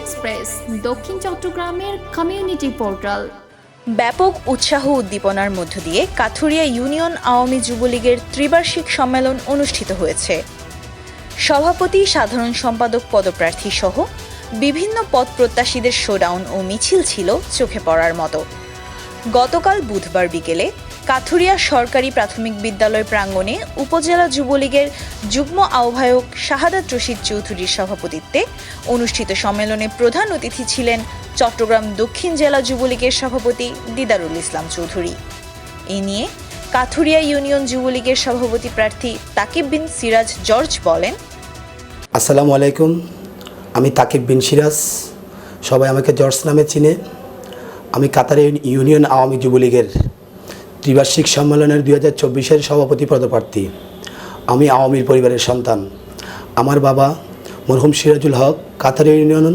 Express, দক্ষিণ চট্টগ্রামের community portal ব্যাপক উৎসাহ উদ্দীপনার মধ্য দিয়ে কাথুরিয়া ইউনিয়ন আওয়ামী যুবলীগের ত্রিবার্ষিক সম্মেলন অনুষ্ঠিত হয়েছে। সভাপতি, সাধারণ সম্পাদক পদপ্রার্থী সহ বিভিন্ন পদ প্রত্যাশীদের শোডাউন ও মিছিল ছিল চোখে পড়ার মতো। গতকাল বুধবার বিকেলে কাথুরিয়া সরকারি প্রাথমিক বিদ্যালয় প্রাঙ্গণে উপজেলা যুবলীগের যুগ্ম আহ্বায়ক শাহাদাত রশিদ চৌধুরীর সভাপতিত্বে অনুষ্ঠিত সম্মেলনে প্রধান অতিথি ছিলেন চট্টগ্রাম দক্ষিণ জেলা যুবলীগের সভাপতি দিদারুল ইসলাম চৌধুরী। এ নিয়ে কাথুরিয়া ইউনিয়ন যুবলীগের সভাপতি প্রার্থী তাকিব বিন সিরাজ জর্জ বলেন, আসসালামু আলাইকুম, আমি তাকিব বিন সিরাজ, সবাই আমাকে জর্জ নামে চিনে। আমি কাতার ইউনিয়ন আওয়ামী যুবলীগের ত্রিবার্ষিক সম্মেলনের দুই হাজার চব্বিশের সভাপতি পদপ্রার্থী। আমি আওয়ামীর পরিবারের সন্তান। আমার বাবা মরহুম সিরাজুল হক কাতার ইউনিয়ন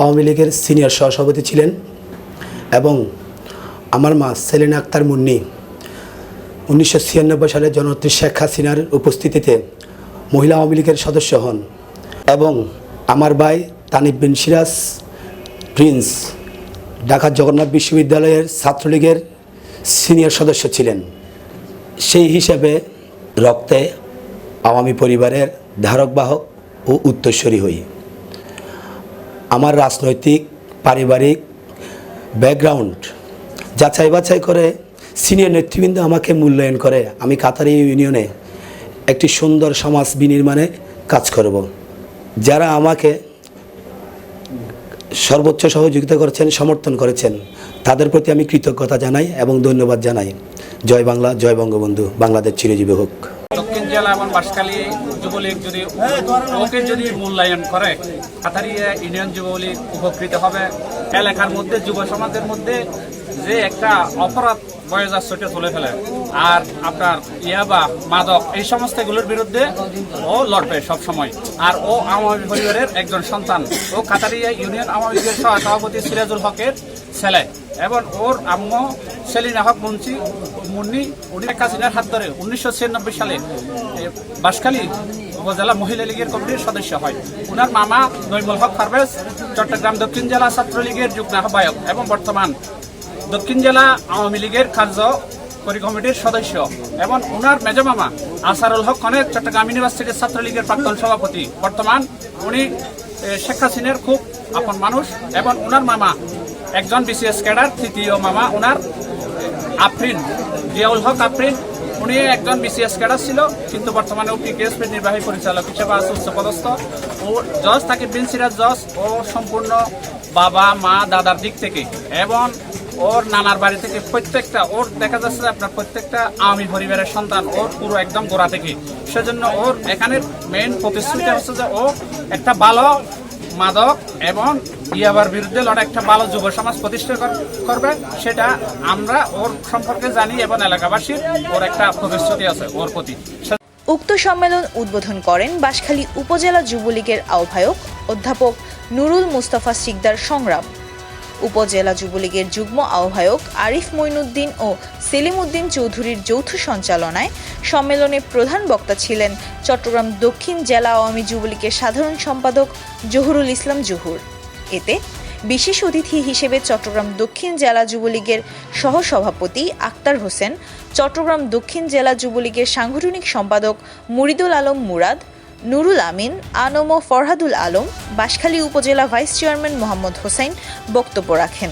আওয়ামী লীগের সিনিয়র সহসভাপতি ছিলেন এবং আমার মা সেলিনা আক্তার মুন্নি উনিশশো ছিয়ানব্বই সালে জননেত্রী শেখ হাসিনার উপস্থিতিতে মহিলা আওয়ামী লীগের সদস্য হন এবং আমার ভাই তানিব বিন সিরাজ, প্রিন্স, ঢাকা জগন্নাথ বিশ্ববিদ্যালয়ের ছাত্রলীগের সিনিয়র সদস্য ছিলেন। সেই হিসাবে রক্তে আওয়ামী পরিবারের ধারক বাহক ও উত্তরস্বরী হই। আমার রাজনৈতিক, পারিবারিক ব্যাকগ্রাউন্ড যাচাই বাছাই করে সিনিয়র নেতৃবৃন্দ আমাকে মূল্যায়ন করে। আমি কাতারি ইউনিয়নে একটি সুন্দর সমাজ বিনির্মাণে কাজ করব। যারা আমাকে সর্বোচ্চ সহযোগিতা করেছেন, সমর্থন করেছেন তাদের প্রতি আমি কৃতজ্ঞতা জানাই এবং ধন্যবাদ জানাই। জয় বাংলা, জয় বঙ্গবন্ধু। বাংলাদেশ চিরজীবী হোক। দক্ষিণ জেলা এবং বাঁশখালী যুবলীগ যদি ওকে যদি মূল্যায়ন করে, কাতারিয়া ইউনিয়ন যুবলীগ উপকৃত হবে। এলাকার মধ্যে, যুব সমাজের মধ্যে যে একটা অপরাধ বয়জার সেটা তুলে ফেলে আর আপনার ইয়াবা মাদক এই সমস্ত এগুলোর বিরুদ্ধে ও লড়বে সব সময় আর ও আওয়ামী পরিবারের একজন সন্তান। ও কাতারিয়া ইউনিয়ন আওয়ামী লীগের সভাপতি সিরাজুল হকের ছেলে এবং ওর আম্মু সেলিনা হক মুন্সি মুন্নি উনি শেখ হাসিনার হাত ধরে উনিশশো ছিয়ানব্বই সালে এ, বাঁশখালী উপজেলা মহিলা লীগের কমিটির সদস্য হয়। উনার মামা নৈমুল হক পারভেজ চট্টগ্রাম দক্ষিণ জেলা ছাত্রলীগের যুগ্ম আহ্বায়ক এবং বর্তমান দক্ষিণ জেলা আওয়ামী লীগের কার্য পরিকমিটির সদস্য এবং ওনার মেজমামা আসারুল হক খানের চট্টগ্রাম ইউনিভার্সিটির ছাত্রলীগের প্রাক্তন সভাপতি। বর্তমান উনি শেখ খুব আপন মানুষ এবং ওনার মামা একজন বিসিএস ক্যাডার, তৃতীয় মামা ওনার আফরিন, জিয়াউল হক আফরিন। উনি একজন বিসিএস ক্যাডার ছিল, কিন্তু বর্তমানে পিকেএসপি নির্বাহী পরিচালক হিসেবে আছে উচ্চপদস্থ ও জজ তাকে বিন সিরাজ জজ ও সম্পূর্ণ বাবা, মা, দাদার দিক থেকে। এবং ওর নানার বাড়ি থেকে প্রত্যেকটা, ওর দেখা যাচ্ছে আপনার প্রত্যেকটা আওয়ামী পরিবারের সন্তান, ওর পুরো একদম গোড়া থেকে। সেজন্য ওর এখানের মেইন প্রতিশ্রুতি হচ্ছে যে ও একটা ভালো মাদক এবং ইয়াবার বিরুদ্ধে লড়াই, একটা ভালো যুব সমাজ প্রতিষ্ঠা কর- করবে, সেটা আমরা ওর সম্পর্কে জানি এবং এলাকাবাসীর ওর একটা প্রতিশ্রুতি আছে ওর প্রতি। উক্ত সম্মেলন উদ্বোধন করেন বাঁশখালী উপজেলা যুবলীগের আহ্বায়ক অধ্যাপক নুরুল মুস্তাফা সিকদার সংগ্রাম। উপজেলা যুবলীগের যুগ্ম আহ্বায়ক আরিফ মইনুদ্দিন ও সেলিম উদ্দিন চৌধুরীর যৌথ সঞ্চালনায় সম্মেলনে প্রধান বক্তা ছিলেন চট্টগ্রাম দক্ষিণ জেলা আওয়ামী যুবলীগের সাধারণ সম্পাদক জহুরুল ইসলাম জহুর। এতে বিশেষ অতিথি হিসেবে চট্টগ্রাম দক্ষিণ জেলা যুবলীগের সহসভাপতি আক্তার হোসেন, চট্টগ্রাম দক্ষিণ জেলা যুবলীগের সাংগঠনিক সম্পাদক মুরিদুল আলম মুরাদ নুরুল আমিন আনম ও ফরহাদুল আলম বাঁশখালী উপজেলা ভাইস চেয়ারম্যান মোহাম্মদ হোসেন বক্তব্য রাখেন।